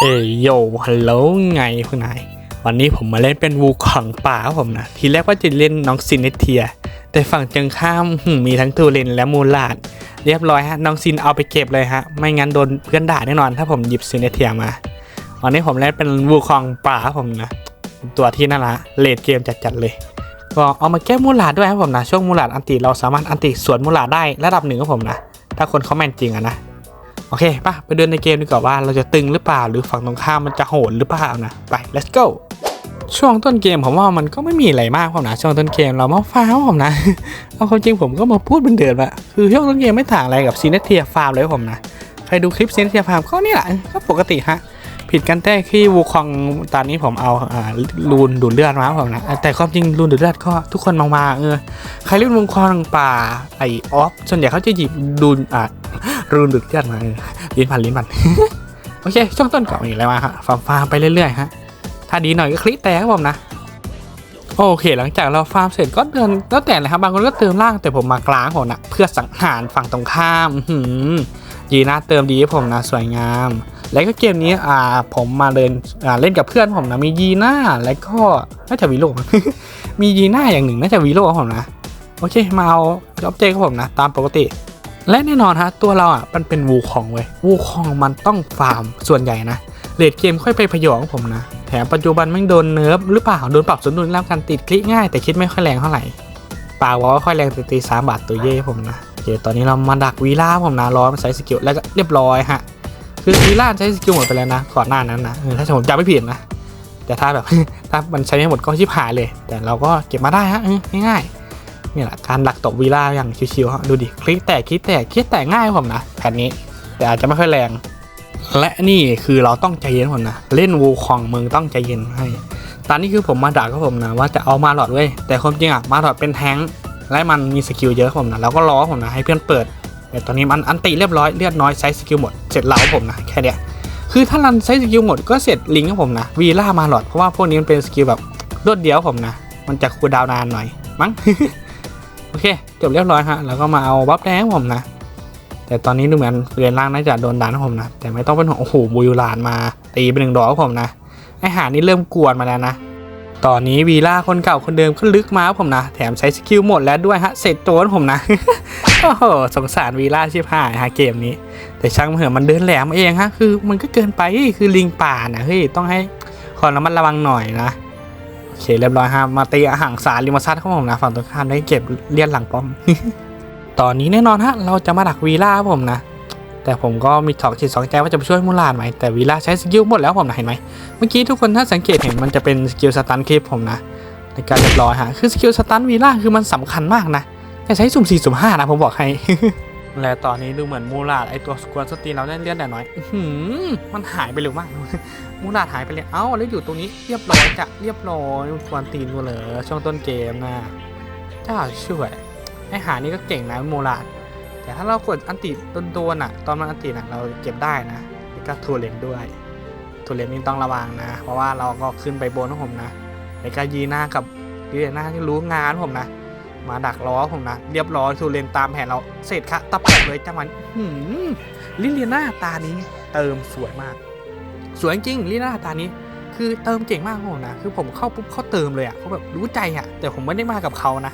เอยโยฮัลโหลไงคุณนาย วันนี้ผมมาเล่นเป็นวูของป่าผมนะ ทีแรกว่าจะเล่นน้องซินเนเทีย แต่ฝั่งจังข้ามมีทั้งทูเรนและมูลาด เรียบร้อยฮะ น้องซินเอาไปเก็บเลยฮะ ไม่งั้นโดนเพื่อนด่าแน่นอน ถ้าผมหยิบซินเนเทียมา วันนี้ผมเล่นเป็นวูของป่าผมนะ ตัวที่น่ารักเลดเกมจัดๆเลย ก็เอามาแก้มูลาดด้วยครับผมนะ ช่วงมูลาดอันติเราสามารถอันติสวนมูลาดได้ระดับหนึ่งครับผมนะ ถ้าคนเขาแม่นจริงอะนะ โอเคป่ะไปเดินในเกมดีกว่าว่าเราจะตึงหรือเปล่า หรือฝั่งตรงข้ามมันจะโหดหรือเปล่านะ ไป let's go ช่วงต้นเกมผมว่ามันก็ไม่มีอะไรมากผมนะ ช่วงต้นเกมเรามาฟาร์มผมนะ เอาความจริงผมก็มาพูดเป็นเดิมอะคือช่วงต้นเกมไม่ต่างอะไรกับซีเนเทียฟาร์มเลยผมนะ ใครดูคลิปซีเนเทียฟาร์มก็นี่แหละก็ปกติฮะ ผิดกันแต่ที่วูคองตอนนี้ผมเอาอ่ารูนดูดเลือดมาผมนะ แต่ความจริงรูนดูดเลือดก็ทุกคนมองมาเออใครเล่นวงคองป่าไอออฟส่วนใหญ่เขาจะหยิบดูนอ่า รูนดูดเลือดมาลิ้นพันลิ้นพันโอเค ช่วงต้นเก่าอีกแล้วมาฮะฟาร์มฟาร์มไปเรื่อยๆฮะถ้าดีหน่อยก็คลิกแต่ครับผมนะโอเค หลังจากเราฟาร์มเสร็จก็เดินแล้วแต่เลยครับบางคนก็เติมล่างแต่ผมมากลางผมนะเพื่อสังหารฝั่งตรงข้ามหือยีน่าเติมดีให้ผมนะสวยงาม แล้วก็เกมนี้อ่าผมมาเดินอ่าเล่นกับเพื่อนผมนะมียีน่าแล้วก็น่าจะวีโร่มียีน่าอย่างหนึ่งน่าจะวีโร่ครับผมนะโอเคมาเอาจ็อบเจครับผมนะ ตามปกติ และแน่นอนฮะตัวเราอะมันเป็นวูคองเว้ยวูคองมันต้องฟาร์มส่วนใหญ่นะเลดเกมค่อยไปพยองผมนะ แถมปัจจุบันม่งโดนเนิร์ฟหรือเปล่า โดนปรับสมดุลแล้วกันติดคลิกง่ายแต่คิดไม่ค่อยแรงเท่าไหร่ปากว่าค่อยแรงตีสามบาทตัวเย่ผมนะโอเคตอนนี้เรามาดักวีล่าผมนะรอมันใช้สกิลแล้วก็เรียบร้อยฮะคือวีล่าใช้สกิลหมดไปแล้วนะก่อนหน้านั้นนะเออถ้าผมจำไม่ผิดนะแต่ถ้าแบบถ้ามันใช้ไม่หมดก็ชิบหายเลย แต่เราก็เก็บมาได้ฮะง่ายๆ นี่แหละการดักตบวีล่าอย่างชิวๆฮะดูดิคลิกแตกคลิกแตกคลิกแตกง่ายผมนะแผ่นนี้ แต่อาจจะไม่ค่อยแรง และนี่คือเราต้องใจเย็นผมนะ เล่นวูคองมึงต้องใจเย็นให้ ตอนนี้คือผมมาด่าก็ผมนะว่าจะเอามาหลอดเว้ยแต่ความจริงอะมาหลอดเป็นแท้งและมันมีสกิลเยอะผมนะเราก็รอผมนะให้เพื่อนเปิดแต่ตอนนี้มันอันติเรียบร้อยเลือดน้อยใช้สกิลหมดเสร็จเราผมนะแค่เนี้ยคือถ้ารันใช้สกิลหมดก็เสร็จลิงก์ของผมนะวีล่ามาหลอดเพราะว่าพวกนี้มันเป็นสกิลแบบรวดเดียวผมนะ มันจะคูดาวนานหน่อยมั้ง อเคจบเรียบร้อยฮะแล้วก็มาเอาบัฟแดงผมนะ แต่ตอนนี้ดูเหมือนเรียนล่างน่าจะโดนดันผมนะ แต่ไม่ต้องเป็นห่วงโอ้โหบูยูลานมา ตีไปหนึ่งดอกผมนะไอหานี่เริ่มกวนมาแล้วนะตอนนี้วีล่าคนเก่าคนเดิมก็ลึกมาครับผมนะ แถมใช้สกิลหมดแล้วด้วยฮะเสร็จตัวผมนะโอ้โหสงสารวีล่าชิบหายฮะเกมนี้ แต่ช่างเถอะมันเดินแหลมเองฮะคือมันก็เกินไปคือลิงป่านะเฮ้ยต้องให้ขอระมัดระวังหน่อยนะ อเคเรียบร้อยฮะมาตีอาหางสารลิมซัดของผมนะฝั่งตรงข้ามได้เก็บเลียนหลังป้อม ตอนนี้แน่นอนฮะเราจะมาดักวีล่าผมนะ แต่ผมก็มีถอกจิตสองใจว่าจะไปช่วยมูลานไหมแต่วีล่าใช้สกิลหมดแล้วผมนะเห็นไหมเมื่อกี้ทุกคนถ้าสังเกตเห็นมันจะเป็นสกิลสตันคลิปผมนะในการเรียบร้อยฮะคือสกิลสตันวีล่าคือมันสำคัญมากนะแต่ใช้สุ่มสี่สุ่มห้านะผมบอกให้ และตอนนี้ดูเหมือนมูลาดไอตัวสกวนสตีเราได้เลือดแต่น้อยหือมันหายไปเร็วมาก มูลาดหายไปเลย เอ้า แล้วอยู่ตรงนี้เรียบร้อยจะเรียบร้อยควรตีนกูเลยช่วงต้นเกมนะถ้าช่วย ไอหานี่ก็เก่งนะโมลาด แต่ถ้าเรากดอันติโดนๆอะ ตอนมันอันติน่ะเราเก็บได้นะแล้วก็ทัวเลนด้วยทัวเลนนี่ต้องระวังนะ เพราะว่าเราก็ขึ้นไปบนของผมนะแล้วก็ยีหน้ากับยีหน้าที่รู้งานผมนะ มาดักล้อผมนะ เรียบร้อยทัวเลนตามแผนเราเสร็จค่ะตับเลยจังหวะนี้ลิเลียนาตานี้เติมสวยมาก สวยจริงลิเลียนาตานี้ คือเติมเก่งมากผมนะ คือผมเข้าปุ๊บเขาเติมเลยอะเขาแบบรู้ใจอะ แต่ผมไม่ได้มากับเขานะ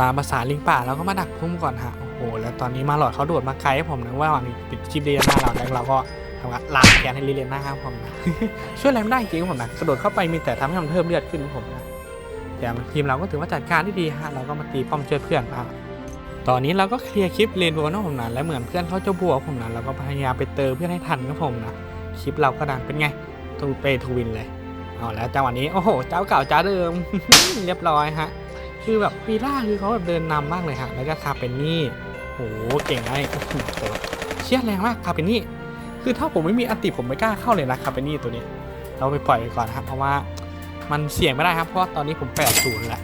ตามภาษาลิงป่าเราก็มาดักพุ่มก่อนฮะโอ้โหแล้วตอนนี้มาหลอดเขาโดดมาไกลให้ผมนะว่าหวันนี้ปิดชิปเรียนหน้าเราแล้วเราก็ทำการลางแกนให้ลิเลียนหน้าครับผมนะช่วยอะไรไม่ได้จริงผมนะกระโดดเข้าไปมีแต่ทำให้มันเพิ่มเลือดขึ้นผมนะ แต่ทีมเราก็ถือว่าจัดการได้ดีฮะเราก็มาตีป้อมช่วยเพื่อนอะตอนนี้เราก็เคลียร์คลิปเลนโบนะผมนะและเหมือนเพื่อนเขาจะบวกผมนะเราก็พยายามไปเติมเพื่อนให้ทันครับผมนะคลิปเราก็ดังเป็นไงทูเปทูวินเลยเอาแล้วจังหวะนี้โอ้โห เจ้าเก่าเจ้าเดิม เรียบร้อยฮะคือแบบปีล่าคือเขาแบบเดินนำมากเลยฮะแล้วก็คาเป็นนี่โหเก่งไอ้เชี่ยแรงมากคาเป็นนี่คือถ้าผมไม่มีอันติผมไม่กล้าเข้าเลยนะคาเป็นนี่ตัวนี้ เราไปปล่อยไปก่อนนะครับเพราะว่า มันเสี่ยงไม่ได้ครับเพราะตอนนี้ผมแปดศูนย์แหละ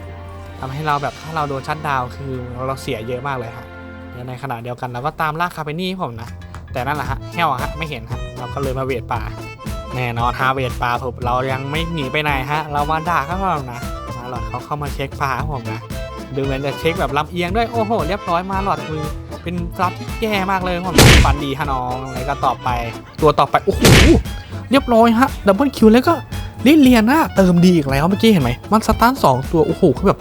ทำให้เราแบบถ้าเราโดนชัดดาวคือเราเสียเยอะมากเลยฮะและในขณะเดียวกันเราก็ตามล่าคาเป็นนี่ผมนะ แต่นั่นแหละฮะแห้วอะฮะไม่เห็นฮะเราก็เลยมาเวทป่าแน่นอนฮะเวทป่าผมเรายังไม่หนีไปไหนฮะ เรามาด่าเขาก่อนนะมาหลอดเขาเข้ามาเช็คป่าผมนะดูเหมือนจะเช็คแบบลำเอียงด้วยโอ้โห เรียบร้อยมาหลอดมือเป็นฟลับที่แย่มากเลยผมฟันดีฮะน้องแล้วก็ต่อไปตัวต่อไปโอ้โหเรียบร้อยฮะดับเบิลคิวแล้วก็ ลิเลียน่าเติมดีอีกแล้วเมื่อกี้เห็นไหมมันสตาร์ทสองตัว โอ้โหคือแบบ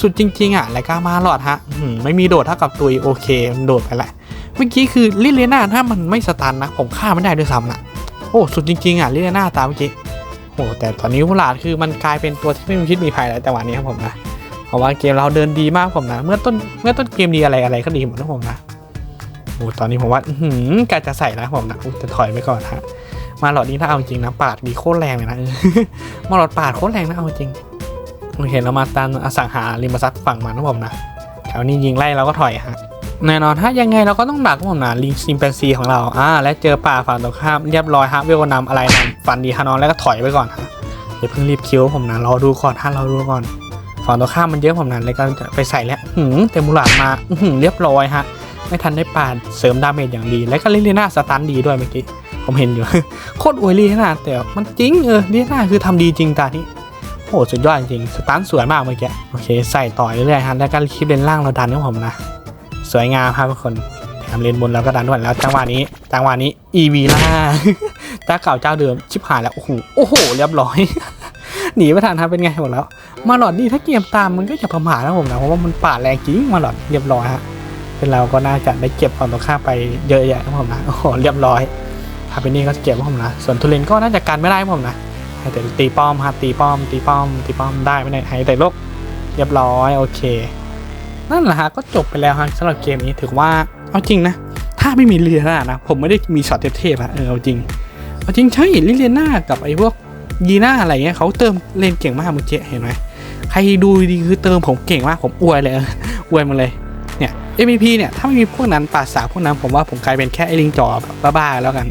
สุดจริง ๆ อะแล้วก็มาหลอดฮะไม่มีโดดเท่ากับตัวโอเค โดดไปแหละ เมื่อกี้คือลิเลียน่าถ้ามันไม่สตันนะ ผมฆ่าไม่ได้ด้วยซ้ำนะโอ้สุดจริง ๆ อะลิเลียน่าตามเมื่อกี้โอ้แต่ตอนนี้มูลาดคือมันกลายเป็นตัวที่ไม่มีพิษมีภัยแล้วแต่วันนี้ครับผมนะเพราะว่าเกมเราเดินดีมากผมนะ เมื่อต้นเมื่อต้นเกมดีอะไรอะไรก็ดีหมดนะผมนะโอ้ตอนนี้ผมว่า อื้อหือกาจะใส่แล้วผมนะอุ๊ยจะถอยไปก่อนฮะ มาหลอดนี้ถ้าเอาจริงนะปาดดีโคตรแรงเลยนะมาหลอดปาดโคตรแรงนะเอาจริงโอเคเรามาตามอสังหาริมทรัพย์ฝั่งมันนะผมนะแถวนี้ยิงไล่เราก็ถอยฮะแน่นอนถ้ายังไงเราก็ต้องดักผมนะลิงซิมเปนซีของเราอ่าและเจอป่าฝั่งตรงข้ามเรียบร้อยฮะเวลนำอะไรนำฟันดีฮานอนแล้วก็ถอยไปก่อนฮะอย่าเพิ่งรีบคิวผมนะรอดูก่อนถ้าเราดูก่อนฝั่งตรงข้ามมันเยอะผมนะเลยก็ไปใส่แล้วหืมเต็มมูลาดมาหือเรียบร้อยฮะไม่ทันได้ปาดเสริมดาเมจอย่างดี และก็ลิลิน่าสตันดีด้วยเมื่อกี้ ผมเห็นอยู่ โคตรอวยลีน่าแต่มันจริงเออลีน่าคือทำดีจริงตาที่โอ้สุดยอดจริง สตาร์ทสวยมากเมื่อกี้ โอเค ใส่ต่อเรื่อยๆฮะแล้วก็คลิปเลนล่างเราดันให้ผมนะ สวยงามครับทุกคนแถมเลนบนเราก็ดันด้วยแล้วจังหวะนี้ จังหวะนี้ EV ล่าจ้าเก่าเจ้าเดิมชิบหายแล้ว โอ้โหโอ้โหเรียบร้อย หนีไม่ทันครับเป็นไงหมดแล้ว มาหลอดนี่ถ้าเกียมตามมันก็จะประมาทนะผมนะเพราะว่ามันป่าแรงจริงมาหลอดเรียบร้อยฮะเป็นเราก็น่าจะได้เก็บความตรงข้าไปเยอะแยะครับผมนะโอ้โหเรียบร้อย ถ้าเป็นนี่ก็จะเก็บผมนะ ส่วนทุเรนก็น่าจะการไม่ได้ผมนะให้แต่ตีป้อมฮะตีป้อม ตีป้อม ตีป้อมได้ไม่ได้ให้แต่ลกเรียบร้อยโอเค นั่นแหละฮะก็จบไปแล้วฮะสำหรับเกมนี้ถือว่าเอาจริงนะ ถ้าไม่มีลิเลียนานะ ผมไม่ได้มีช็อตเทพๆอะเออเอาจริงเอาจริงใช่ลิเลียนากับไอ้พวกยีน่าอะไรเงี้ยเขาเติมเลนเก่งมากเมื่อกี้เห็นไหมใครดูดีคือเติมผมเก่งมากผมอวยเลยอวยมาเลย เนี่ย MVP เนี่ยถ้าไม่มีพวกนั้นปราศจาพวกนั้นผมว่าผมกลายเป็นแค่ไอ้ลิงจอแบบบ้าๆแล้วกัน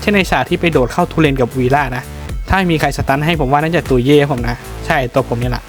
เช่นในฉากที่ไปโดดเข้าทุเรนกับวีล่านะ ถ้าไม่มีใครสตันให้ผมว่าน่าจะตุยเย่ผมนะ ใช่ตัวผมนี่แหละ